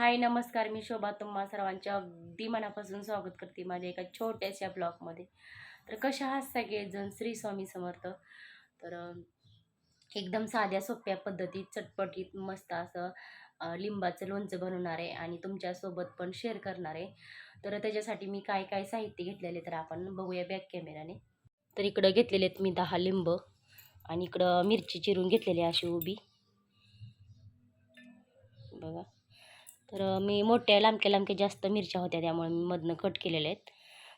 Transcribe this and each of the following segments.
हाय नमस्कार. मी शोभा. तुम्हा सर्वांच्या अगदी मनापासून स्वागत करते माझ्या एका छोट्याशा ब्लॉगमध्ये. तर कशा आहात सगळेजण? श्री स्वामी समर्थ. तर एकदम साध्या सोप्या पद्धतीत चटपटीत मस्त असं लिंबाचं लोणचं बनवणार आहे आणि तुमच्यासोबत पण शेअर करणार आहे. तर त्याच्यासाठी मी काय काय साहित्य घेतलेले तर आपण बघूया बॅक कॅमेराने तर इकडं घेतलेले आहेत मी दहा लिंब आणि इकडं मिरची चिरून घेतलेली अशी उभी. तर मी मोठ्या लांबक्या लांबक्या जास्त मिरच्या होत्या त्यामुळे मी मधनं कट केलेल्या आहेत.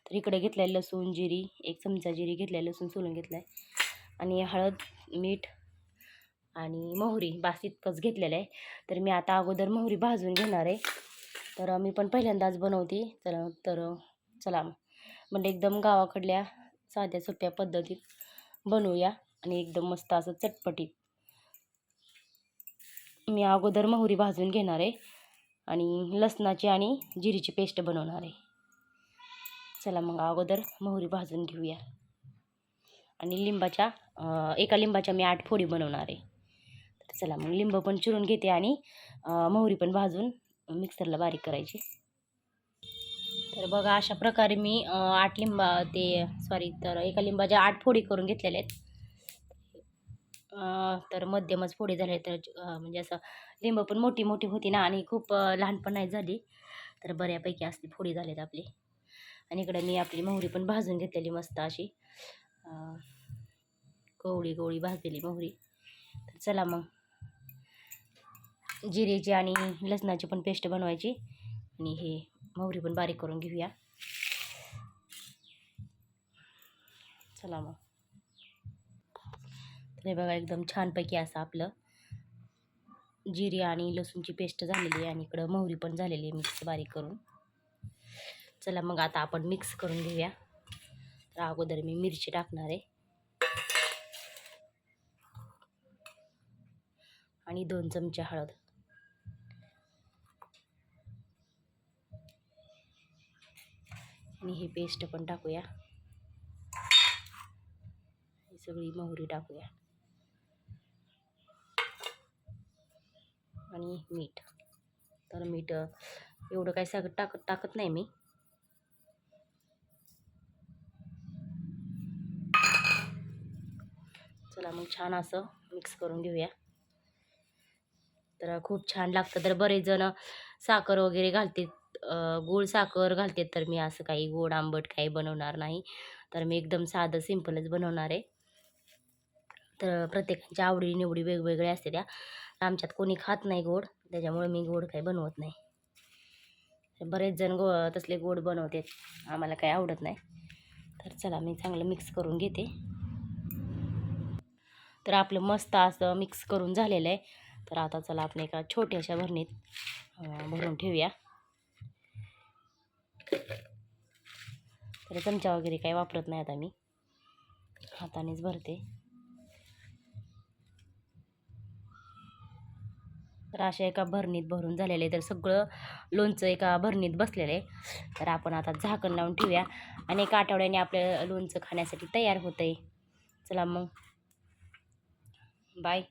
तर इकडे घेतलं आहे लसूण जिरी एक चमचा जिरी घेतला आहे लसूण सोलून घेतला आहे आणि हळद मीठ आणि मोहरी बास इतकंच घेतलेलं आहे. तर मी आता अगोदर मोहरी भाजून घेणार आहे. तर मी पण पहिल्यांदाच बनवते. तर तर चला म्हणजे एकदम गावाकडल्या साध्या सोप्या पद्धतीत बनवूया आणि एकदम मस्त असं चटपटीत. मी अगोदर मोहरी भाजून घेणार आहे. आणि लसणाची आणि जिरीची पेस्ट बनवणार आहे. चला मग अगोदर मोहरी भाजून घेऊया. आणि लिंबाच्या एका लिंबाच्या मी आठ फोडी बनवणार आहे. तर चला मग लिंब पण चिरून घेते आणि मोहरी पण भाजून मिक्सरला बारीक करायची. तर बघा अशा प्रकारे मी आठ लिंबा ते सॉरी तर एका लिंबाच्या आठ फोडी करून घेतलेल्या आहेत. तर मध्यमच फोडी झाले तर म्हणजे असं लिंब पण मोठी मोठी होती ना आणि खूप लहानपण नाही झाली. तर बऱ्यापैकी असली फोडी झालेत आपली. आणि इकडे मी आपली मोहरी पण भाजून घेतलेली मस्त अशी. कोवळी कोवळी भाजलेली मोहरी. तर चला मग. जिरेची आणि लसणाची पण पेस्ट बनवायची. आणि हे मोहरी पण बारीक करून घेऊया. चला मग. हे बघा एकदम छानपैकी असं आपलं जिरी आणि लसूणची पेस्ट झालेली आहे आणि इकडं मोहरी पण झालेली आहे मिक्स बारीक करून. चला मग आता आपण मिक्स करून घेऊया. तर अगोदर मी मिरची टाकणार आहे. आणि दोन चमचे हळद. आणि हे पेस्ट पण टाकूया. ही सगळी मोहरी टाकूया. आणि मीठ. तर मीठ एवढं काही सगळं टाकत टाकत नाही मी. चला मग छान असं मिक्स करून घेऊया. तर खूप छान लागतं. तर बरेच जण साखर वगैरे घालतात. गूळ गोड साखर घालतात तर मी असं काही गोड आंबट काही बनवणार नाही. तर मी एकदम साधं सिंपलच बनवणार आहे. तर प्रत्येकाच्या आवडी निवडी वेगवेगळ्या असते त्या. आमच्यात कोणी खात नाही गोड त्याच्यामुळे मी गोड काही बनवत नाही. बरेच जण गो तसले गोड बनवते आम्हाला काही आवडत नाही. तर चला मी चांगलं मिक्स करून घेते. तर आपलं मस्त असं मिक्स करून झालेलं आहे. तर आता चला आपण एका छोट्याशा भरणीत भरून ठेवूया. तर चमचा वगैरे काही वापरत नाही आता मी. हातानेच भरते. तर अशा एका भरणीत भरून झालेलं आहे तर सगळं लोणचं एका भरणीत बसलेलं. आहे तर आपण आता झाकण लावून ठेवूया. आणि एका आठवड्याने आपलं लोणचं खाण्यासाठी तयार होतं आहे चला मग. बाय.